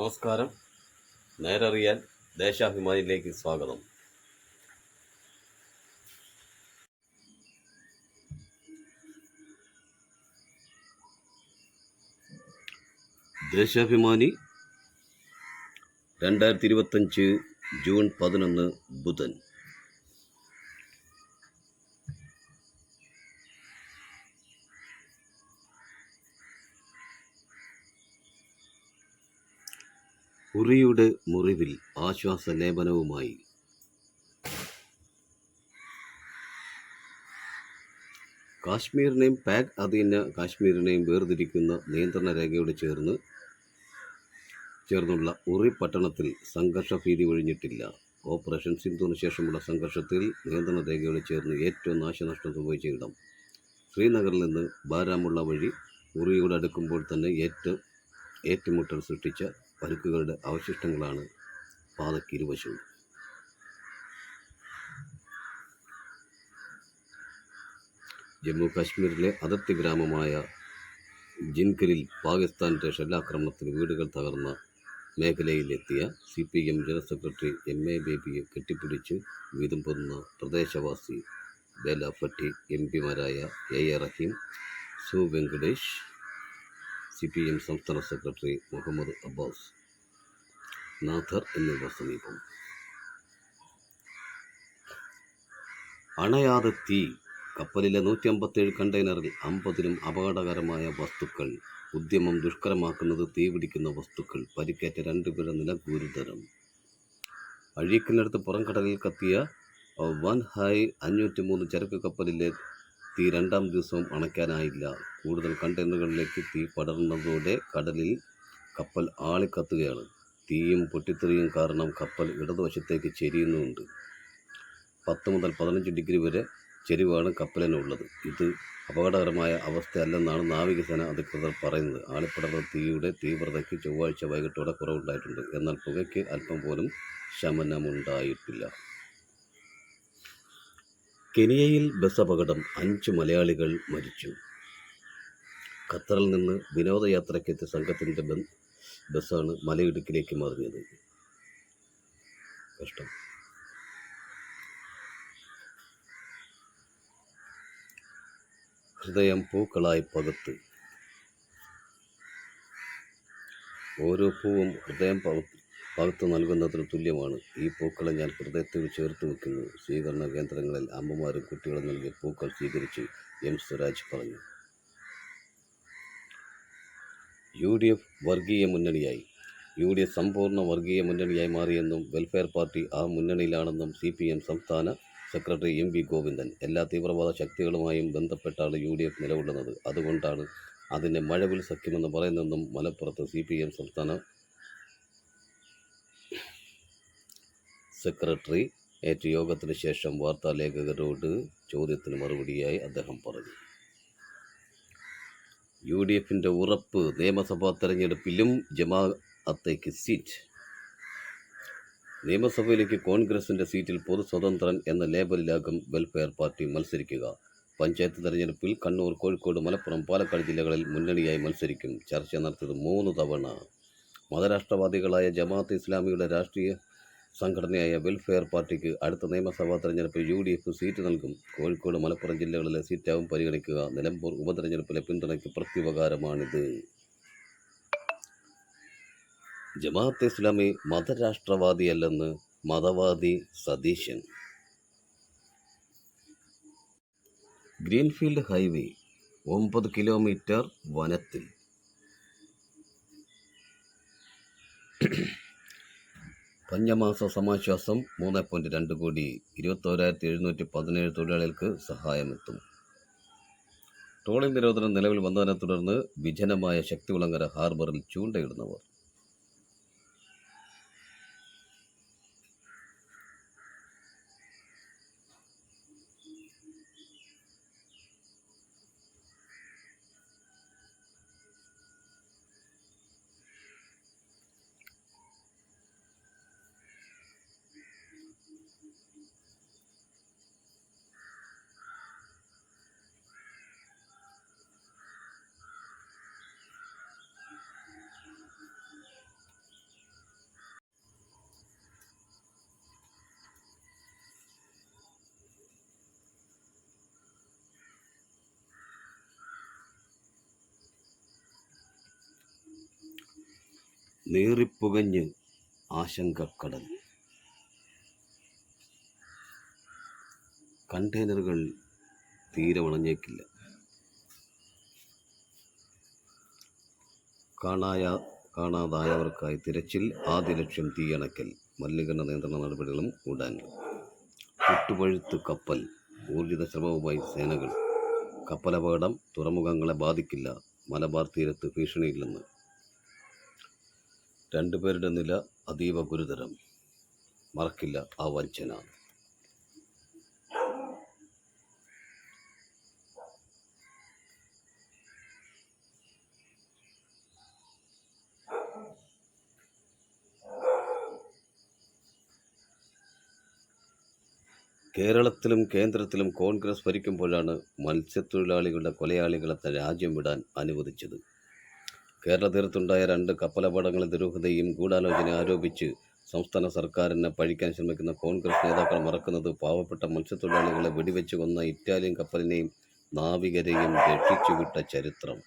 നമസ്കാരം. നേരറിയാൻ ദേശാഭിമാനിയിലേക്ക് സ്വാഗതം. ദേശാഭിമാനി രണ്ടായിരത്തി ഇരുപത്തഞ്ച് ജൂൺ പതിനൊന്ന് ബുധൻ. ഉറിയുടെ മുറിവിൽ ആശ്വാസലേപനവുമായി. കാശ്മീരിനെയും പാക് അധീന കാശ്മീരിനെയും വേർതിരിക്കുന്ന നിയന്ത്രണ രേഖയോട് ചേർന്ന് ചേർന്നുള്ള ഉറി പട്ടണത്തിൽ സംഘർഷ ഭീതി ഒഴിഞ്ഞിട്ടില്ല. ഓപ്പറേഷൻ സിന്ധുവിന് ശേഷമുള്ള സംഘർഷത്തിൽ നിയന്ത്രണ രേഖയോട് ചേർന്ന് ഏറ്റവും നാശനഷ്ടം സംഭവിച്ച ഇടം. ശ്രീനഗറിൽ നിന്ന് ബാരാമുള്ള വഴി ഉറിയോട് അടുക്കുമ്പോൾ തന്നെ ഏറ്റവും ഏറ്റുമുട്ടൽ സൃഷ്ടിച്ച പരുക്കുകളുടെ അവശിഷ്ടങ്ങളാണ് പാതയ്ക്ക് ഇരുവശവും. ജമ്മു കാശ്മീരിലെ അതിർത്തി ഗ്രാമമായ ജിൻകരിൽ പാകിസ്ഥാന്റെ ഷെല്ലാക്രമണത്തിൽ വീടുകൾ തകർന്ന മേഖലയിലെത്തിയ C P M general secretary M A ബേബിയെ കെട്ടിപ്പിടിച്ച് വീതുമ്പുന്ന പ്രദേശവാസി Bela Bhatti M പിമാരായ A A Rahim Su Venkatesh C P M സംസ്ഥാന സെക്രട്ടറി മുഹമ്മദ് അബ്ബാസ് നാഥർ എന്നിവർ സമീപം. അണയാതെ തീ കപ്പലിലെ നൂറ്റി അമ്പത്തേഴ് കണ്ടെയ്നറിൽ അമ്പതിനും അപകടകരമായ വസ്തുക്കൾ ഉദ്യമം ദുഷ്കരമാക്കുന്നത് തീപിടിക്കുന്ന വസ്തുക്കൾ പരിക്കേറ്റ രണ്ടുപേരുടെ നില ഗുരുതരം. അഴീക്കിനടുത്ത് പുറംകടലിൽ കത്തിയ വൻ ഹായ് അഞ്ഞൂറ്റി മൂന്ന് ചരക്ക് കപ്പലിലെ തീ രണ്ടാം ദിവസവും അണയ്ക്കാനായില്ല. കൂടുതൽ കണ്ടെയ്നറുകളിലേക്ക് തീ പടർന്നതോടെ കടലിൽ കപ്പൽ ആളിക്കത്തുകയാണ്. തീയും പൊട്ടിത്തെറിയും കാരണം കപ്പൽ ഇടതുവശത്തേക്ക് ചെരിയുന്നുമുണ്ട് പത്ത് മുതൽ പതിനഞ്ച് ഡിഗ്രി വരെ ചെരിവാണ് കപ്പലിനുള്ളത്. ഇത് അപകടകരമായ അവസ്ഥയല്ലെന്നാണ് നാവികസേന അധികൃതർ പറയുന്നത്. ആളിപ്പടർന്ന തീയുടെ തീവ്രതയ്ക്ക് ചൊവ്വാഴ്ച വൈകിട്ടോടെ കുറവുണ്ടായിട്ടുണ്ട്. എന്നാൽ പുകയ്ക്ക് അല്പം പോലും ശമനമുണ്ടായിട്ടില്ല. കെനിയയിൽ ബസ് അപകടം. അഞ്ച് മലയാളികൾ മരിച്ചു. ഖത്തറിൽ നിന്ന് വിനോദയാത്രയ്ക്കെത്തിയ സംഘത്തിന്റെ ബസ്സാണ് മലയിടുക്കിലേക്ക് മറിഞ്ഞത് കഷ്ടം. ഹൃദയം പൂക്കളായി പകുത്ത് ഓരോ പൂവും ഹൃദയം പകുത്ത് പകുത്ത് നൽകുന്നതിന് തുല്യമാണ്. ഈ പൂക്കളെ ഞാൻ ഹൃദയത്തിൽ ചേർത്ത് വെക്കുന്നു സ്വീകരണ കേന്ദ്രങ്ങളിൽ അമ്മമാരും കുട്ടികളും നൽകിയ പൂക്കൾ സ്വീകരിച്ച് എം സ്വരാജ് പറഞ്ഞു. യു ഡി എഫ് വർഗീയ മുന്നണിയായി. യു ഡി എഫ് സമ്പൂർണ വർഗീയ മുന്നണിയായി മാറിയെന്നും വെൽഫെയർ പാർട്ടി ആ മുന്നണിയിലാണെന്നും സി പി എം സംസ്ഥാന സെക്രട്ടറി എം വി ഗോവിന്ദൻ. എല്ലാ തീവ്രവാദ ശക്തികളുമായും ബന്ധപ്പെട്ടാണ് യു ഡി എഫ് നിലകൊള്ളുന്നത്. അതുകൊണ്ടാണ് അതിന്റെ മഴവിൽ സഖ്യമെന്ന് പറയുന്നതെന്നും മലപ്പുറത്ത് സി പി എം സംസ്ഥാന സെക്രട്ടറി ഏറ്റ യോഗത്തിന് ശേഷം വാർത്താ ലേഖകരോട് ചോദ്യത്തിന് മറുപടിയായി അദ്ദേഹം പറഞ്ഞു. യു ഡി എഫിന്റെ ഉറപ്പ് നിയമസഭാ തെരഞ്ഞെടുപ്പിലും ജമാഅത്തേക്ക് സീറ്റ്. നിയമസഭയിലേക്ക് കോൺഗ്രസിന്റെ സീറ്റിൽ പൊതു സ്വതന്ത്രൻ എന്ന ലേബലിലാകും വെൽഫെയർ പാർട്ടി മത്സരിക്കുക. പഞ്ചായത്ത് തെരഞ്ഞെടുപ്പിൽ കണ്ണൂർ കോഴിക്കോട് മലപ്പുറം പാലക്കാട് ജില്ലകളിൽ മുന്നണിയായി മത്സരിക്കും. ചർച്ച നടത്തിയത് മൂന്ന് തവണ. മതരാഷ്ട്രവാദികളായ ജമാഅത്ത് ഇസ്ലാമിയുടെ രാഷ്ട്രീയ സംഘടനയായ വെൽഫെയർ പാർട്ടിക്ക് അടുത്ത നിയമസഭാ തെരഞ്ഞെടുപ്പിൽ യു ഡി എഫ് സീറ്റ് നൽകും. കോഴിക്കോട് മലപ്പുറം ജില്ലകളിലെ സീറ്റാവും പരിഗണിക്കുക. നിലമ്പൂർ ഉപതെരഞ്ഞെടുപ്പിലെ പിന്തുണയ്ക്ക് പ്രത്യുപകാരമാണിത്. ജമാഅത്ത് ഇസ്ലാമി മതരാഷ്ട്രവാദിയല്ലെന്ന് മതവാദി സതീശൻ. ഗ്രീൻഫീൽഡ് ഹൈവേ ഒമ്പത് കിലോമീറ്റർ വനത്തിൽ. പഞ്ഞമാസ സമാശ്വാസം മൂന്ന് പോയിന്റ് രണ്ട് കോടി ഇരുപത്തോരായിരത്തി എഴുന്നൂറ്റി പതിനേഴ് തൊഴിലാളികൾക്ക് സഹായമെത്തും. ട്രോളിംഗ് നിരോധനം നിലവിൽ വന്നതിനെ തുടർന്ന് വിജനമായ ശക്തികുളങ്ങര ഹാർബറിൽ ചൂണ്ടയിടുന്നവർ. നീറിപ്പുകഞ്ഞ് ആശങ്കക്കടൽ. കണ്ടെയ്നറുകൾ തീരെ വളഞ്ഞേക്കില്ല കാണായ കാണാതായവർക്കായി തിരച്ചിൽ ആദ്യ ലക്ഷ്യം തീയണക്കൽ മലിനീകരണ നിയന്ത്രണ നടപടികളും ഉടാൻ. ചുട്ടുപഴുത്ത് കപ്പൽ ഊർജിത ശ്രമവുമായി സേനകൾ. കപ്പലപകടം തുറമുഖങ്ങളെ ബാധിക്കില്ല. മലബാർ തീരത്ത് ഭീഷണിയില്ലെന്ന് രണ്ടുപേരുടെ നില അതീവ ഗുരുതരം. മറക്കില്ല ആ വഞ്ചന. കേരളത്തിലും കേന്ദ്രത്തിലും കോൺഗ്രസ് ഭരിക്കുമ്പോഴാണ് മത്സ്യത്തൊഴിലാളികളുടെ കൊലയാളികളെ രാജ്യം വിടാൻ അനുവദിച്ചത്. കേരള തീരത്തുണ്ടായ രണ്ട് കപ്പലപകടങ്ങളെ ദുരൂഹതയും ഗൂഢാലോചന ആരോപിച്ച് സംസ്ഥാന സർക്കാരിനെ പഴിക്കാൻ ശ്രമിക്കുന്ന കോൺഗ്രസ് നേതാക്കൾ മറക്കുന്നത് പാവപ്പെട്ട മത്സ്യത്തൊഴിലാളികളെ വെടിവെച്ച് കൊന്ന ഇറ്റാലിയൻ കപ്പലിനെയും നാവികരെയും രക്ഷിച്ചുവിട്ട ചരിത്രം.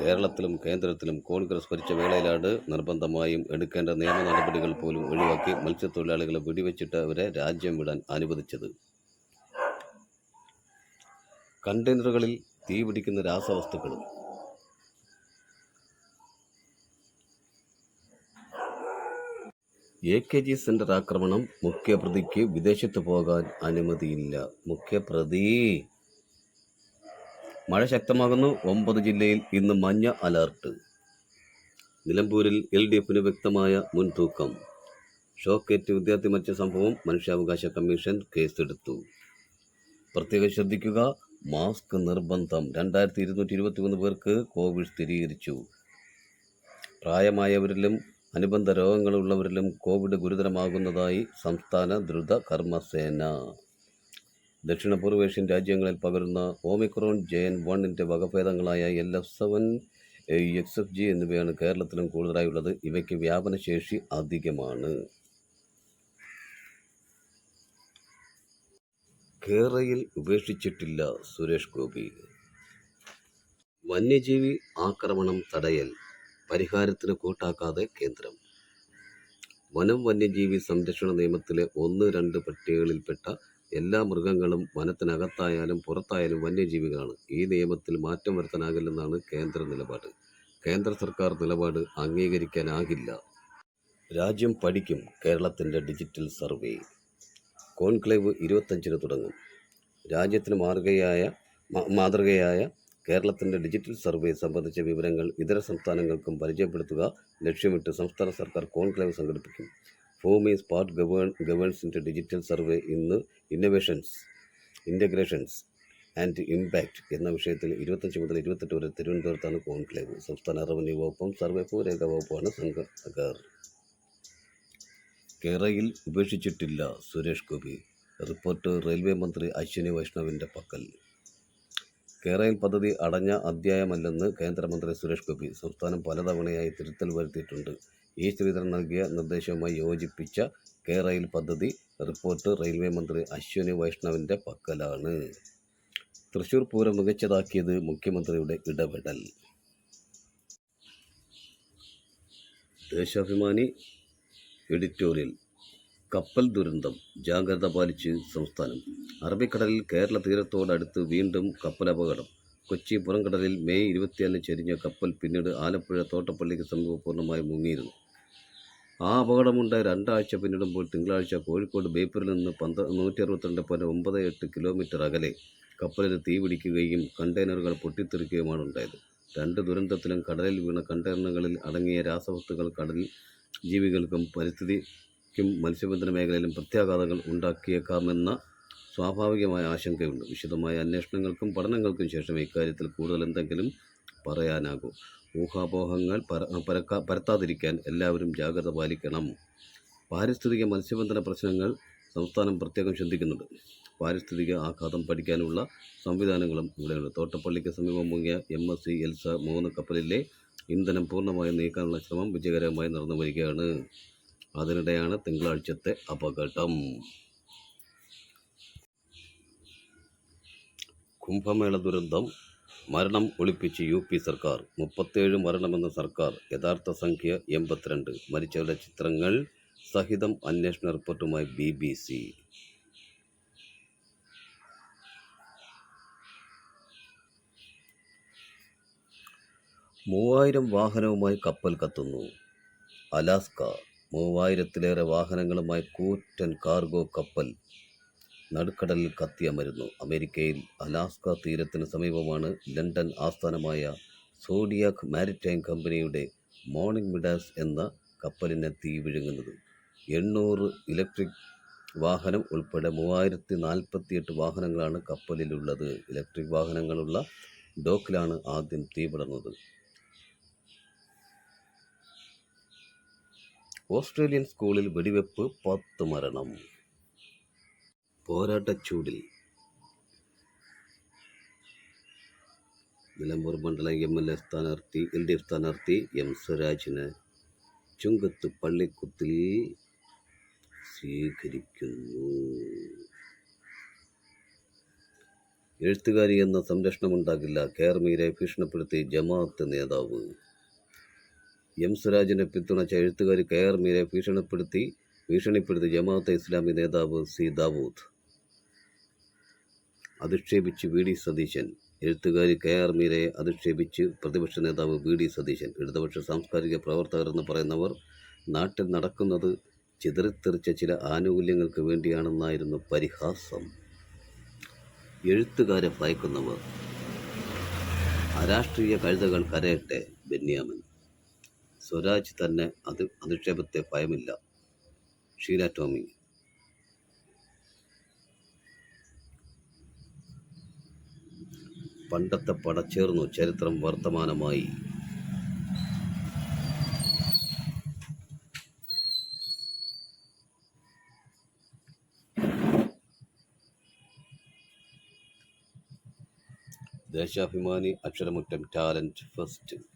കേരളത്തിലും കേന്ദ്രത്തിലും കോൺഗ്രസ് ഭരിച്ച വേളയിലാണ് നിർബന്ധമായും എടുക്കേണ്ട നിയമ നടപടികൾ പോലും ഒഴിവാക്കി മത്സ്യത്തൊഴിലാളികളെ വെടിവെച്ചിട്ട് അവരെ രാജ്യം വിടാൻ അനുവദിച്ചത്. കണ്ടെയ്നറുകളിൽ തീപിടിക്കുന്ന രാസവസ്തുക്കളും. എ കെ ജി സെന്റർ ആക്രമണം മുഖ്യപ്രതിക്ക് വിദേശത്ത് പോകാൻ അനുമതിയില്ല. മുഖ്യപ്രതി. മഴ ശക്തമാകുന്നു. ഒമ്പത് ജില്ലയിൽ ഇന്ന് മഞ്ഞ അലർട്ട്. നിലമ്പൂരിൽ എൽ ഡി എഫിന് വ്യക്തമായ മുൻതൂക്കം. ഷോക്കേറ്റ് വിദ്യാർത്ഥി മരിച്ച സംഭവം മനുഷ്യാവകാശ കമ്മീഷൻ കേസെടുത്തു. പ്രത്യേകം ശ്രദ്ധിക്കുക. മാസ്ക് നിർബന്ധം. രണ്ടായിരത്തി ഇരുന്നൂറ്റി ഇരുപത്തി മൂന്ന് പേർക്ക് കോവിഡ് സ്ഥിരീകരിച്ചു. പ്രായമായവരിലും അനുബന്ധ രോഗങ്ങളുള്ളവരിലും കോവിഡ് ഗുരുതരമാകുന്നതായി സംസ്ഥാന ദ്രുത കർമ്മസേന. ദക്ഷിണ പൂർവേഷ്യൻ രാജ്യങ്ങളിൽ പകരുന്ന ഓമിക്രോൺ ജെ എൻ വണ്ണിന്റെ വകഭേദങ്ങളായ L F seven X F G എന്നിവയാണ് കേരളത്തിലും കൂടുതലായുള്ളത്. ഇവയ്ക്ക് വ്യാപനശേഷി അധികമാണ്. കേരയിൽ ഉപേക്ഷിച്ചിട്ടില്ല സുരേഷ് ഗോപി. വന്യജീവി ആക്രമണം തടയൽ പരിഹാരത്തിന് കൂട്ടാക്കാതെ കേന്ദ്രം. വനം വന്യജീവി സംരക്ഷണ നിയമത്തിലെ ഒന്ന് രണ്ട് പട്ടികകളിൽപ്പെട്ട എല്ലാ മൃഗങ്ങളും വനത്തിനകത്തായാലും പുറത്തായാലും വന്യജീവികളാണ്. ഈ നിയമത്തിൽ മാറ്റം വരുത്താനാകില്ലെന്നാണ് കേന്ദ്ര നിലപാട്. കേന്ദ്ര സർക്കാർ നിലപാട് അംഗീകരിക്കാനാകില്ല. രാജ്യം പഠിക്കും കേരളത്തിന്റെ ഡിജിറ്റൽ സർവേ. കോൺക്ലേവ് ഇരുപത്തഞ്ചിന് തുടങ്ങും. രാജ്യത്തിന് മാതൃകയായ മാതൃകയായ കേരളത്തിന്റെ ഡിജിറ്റൽ സർവേ സംബന്ധിച്ച വിവരങ്ങൾ ഇതര സംസ്ഥാനങ്ങൾക്കും പരിചയപ്പെടുത്തുക ലക്ഷ്യമിട്ട് സംസ്ഥാന സർക്കാർ കോൺക്ലേവ് സംഘടിപ്പിക്കും. ഭൂമി സ്മാർട്ട് ഗവേൺ ഗവേൺസിന്റെ ഡിജിറ്റൽ സർവേ ഇന്ന് ഇന്നൊവേഷൻസ് ഇന്റഗ്രേഷൻസ് ആൻഡ് ഇമ്പാക്റ്റ് എന്ന വിഷയത്തിൽ ഇരുപത്തഞ്ച് മുതൽ ഇരുപത്തെട്ട് വരെ തിരുവനന്തപുരത്താണ് കോൺക്ലേവ്. സംസ്ഥാന റവന്യൂ വകുപ്പും സർവേ ഭൂരേഖ വകുപ്പുമാണ് സംഘകർ കേരയിൽ ഉപേക്ഷിച്ചിട്ടില്ല സുരേഷ് ഗോപി. റിപ്പോർട്ട് റെയിൽവേ മന്ത്രി അശ്വിനി വൈഷ്ണവിന്റെ പക്കൽ. കേരയിൽ പദ്ധതി അടഞ്ഞ അധ്യായമല്ലെന്ന് കേന്ദ്രമന്ത്രി സുരേഷ് ഗോപി സംസ്ഥാനം പലതവണയായി തിരുത്തൽ വരുത്തിയിട്ടുണ്ട്. ഇ ശ്രീധരൻ നൽകിയ നിർദ്ദേശവുമായി യോജിപ്പിച്ച കേരയിൽ പദ്ധതി റിപ്പോർട്ട് റെയിൽവേ മന്ത്രി അശ്വിനി വൈഷ്ണവിന്റെ പക്കലാണ്. തൃശൂർ പൂരം മികച്ചതാക്കിയത് മുഖ്യമന്ത്രിയുടെ ഇടപെടൽ. ദേശാഭിമാനി എഡിറ്റോറിയൽ കപ്പൽ ദുരന്തം ജാഗ്രത പാലിച്ച് സംസ്ഥാനം. അറബിക്കടലിൽ കേരള തീരത്തോടടുത്ത് വീണ്ടും കപ്പലപകടം. കൊച്ചി പുറംകടലിൽ മെയ് ഇരുപത്തിയാലിന് ചെരിഞ്ഞ കപ്പൽ പിന്നീട് ആലപ്പുഴ തോട്ടപ്പള്ളിക്ക് സമീപം പൂർണമായി മുങ്ങിയിരുന്നു. ആ അപകടമുണ്ടായ രണ്ടാഴ്ച പിന്നിടുമ്പോൾ തിങ്കളാഴ്ച കോഴിക്കോട് ബേപ്പൂരിൽ നിന്ന് പന്ത നൂറ്റി അറുപത്തിരണ്ട് പോയിന്റ് ഒമ്പത് എട്ട് കിലോമീറ്റർ അകലെ കപ്പലിന് തീപിടിക്കുകയും കണ്ടെയ്നറുകൾ പൊട്ടിത്തെറിക്കുകയുമാണ് ഉണ്ടായത്. രണ്ട് ദുരന്തത്തിലും കടലിൽ വീണ കണ്ടെയ്നറുകളിൽ അടങ്ങിയ രാസവസ്തുക്കൾ കടലിൽ ജീവികൾക്കും പരിസ്ഥിതിക്കും മത്സ്യബന്ധന മേഖലയിലും പ്രത്യാഘാതങ്ങൾ ഉണ്ടാക്കിയേക്കാമെന്ന സ്വാഭാവികമായ ആശങ്കയുണ്ട്. വിശദമായ അന്വേഷണങ്ങൾക്കും പഠനങ്ങൾക്കും ശേഷം ഇക്കാര്യത്തിൽ കൂടുതൽ എന്തെങ്കിലും പറയാനാകൂ. ഊഹാപോഹങ്ങൾ പര പരക്കാ പരത്താതിരിക്കാൻ എല്ലാവരും ജാഗ്രത പാലിക്കണം. പാരിസ്ഥിതിക മത്സ്യബന്ധന പ്രശ്നങ്ങൾ സംസ്ഥാനം പ്രത്യേകം ശ്രദ്ധിക്കുന്നുണ്ട്. പാരിസ്ഥിതിക ആഘാതം പഠിക്കാനുള്ള സംവിധാനങ്ങളും ഇവിടെയുണ്ട്. തോട്ടപ്പള്ളിക്ക് സമീപം മുങ്ങിയ എം എസ് സി എൽസ മൂന്ന് കപ്പലിലെ ഇന്ധനം പൂർണമായും നീക്കാനുള്ള ശ്രമം വിജയകരമായി നടന്നു വരികയാണ്. അതിനിടെയാണ് തിങ്കളാഴ്ചത്തെ അപകടം. കുംഭമേള ദുരന്തം മരണം ഒളിപ്പിച്ച് യു പി സർക്കാർ. മുപ്പത്തേഴ് മരണമെന്ന സർക്കാർ യഥാർത്ഥ സംഖ്യ എൺപത്തിരണ്ട്. മരിച്ചവരുടെ ചിത്രങ്ങൾ സഹിതം അന്വേഷണ റിപ്പോർട്ടുമായി ബി ബി സി. മൂവായിരം വാഹനവുമായി കപ്പൽ കത്തുന്നു. അലാസ്ക മൂവായിരത്തിലേറെ വാഹനങ്ങളുമായി കൂറ്റൻ കാർഗോ കപ്പൽ നടുക്കടലിൽ കത്തിയമരുന്നു. അമേരിക്കയിൽ അലാസ്ക തീരത്തിന് സമീപമാണ് ലണ്ടൻ ആസ്ഥാനമായ സോഡിയാക് മാരിടൈം കമ്പനിയുടെ മോർണിംഗ് മിഡാസ് എന്ന കപ്പലിനെ തീ വിഴുങ്ങുന്നത്. എണ്ണൂറ് ഇലക്ട്രിക് വാഹനം ഉൾപ്പെടെ മൂവായിരത്തി നാൽപ്പത്തിയെട്ട് വാഹനങ്ങളാണ് കപ്പലിലുള്ളത്. ഇലക്ട്രിക് വാഹനങ്ങളുള്ള ഡോക്കിലാണ് ആദ്യം തീ പടർന്നത് ഓസ്ട്രേലിയൻ സ്കൂളിൽ വെടിവെപ്പ് പത്ത് മരണം. പോരാട്ടച്ചൂടിൽ. നിലമ്പൂർ മണ്ഡലം എം എൽ എ സ്ഥാനാർത്ഥി എൽ ഡി എഫ് സ്ഥാനാർത്ഥി എം സ്വരാജിന് ചുങ്കത്ത് പള്ളിക്കുത്തിൽ സ്വീകരിക്കുന്നു. എഴുത്തുകാരി എന്ന സംരക്ഷണമുണ്ടാകില്ല. കേർമീരെ ഭീഷണപ്പെടുത്തി ജമാഅത്ത് നേതാവ്. എം സ്വരാജിനെ പിന്തുണച്ച എഴുത്തുകാരി ആർ മീരെ ഭീഷണിപ്പെടുത്തി ഭീഷണിപ്പെടുത്തി ജമാഅത്തെ ഇസ്ലാമി നേതാവ് സി ദാവൂദ്. അധിക്ഷേപിച്ച് വി ഡി സതീശൻ. എഴുത്തുകാരി കെ ആർ മീരയെ അധിക്ഷേപിച്ച് പ്രതിപക്ഷ നേതാവ് വി ഡി സതീശൻ. ഇടതുപക്ഷ സാംസ്കാരിക പ്രവർത്തകർ എന്ന് പറയുന്നവർ നാട്ടിൽ നടക്കുന്നത് ചിതറിത്തെറിച്ച ചില ആനുകൂല്യങ്ങൾക്ക് വേണ്ടിയാണെന്നായിരുന്നു പരിഹാസം. എഴുത്തുകാരെ ഭയക്കുന്നവർ. അരാഷ്ട്രീയ കഴുതകൾ കരയട്ടെ ബെന്യാമൻ. സ്വരാജ് തന്നെ അത് അധിക്ഷേപത്തെ ഭയമില്ല. ഷീല ടോമി. പണ്ടത്തെ പടച്ചേർന്നു ചരിത്രം വർത്തമാനമായി. Deshabhimani Aksharamuttam talent first.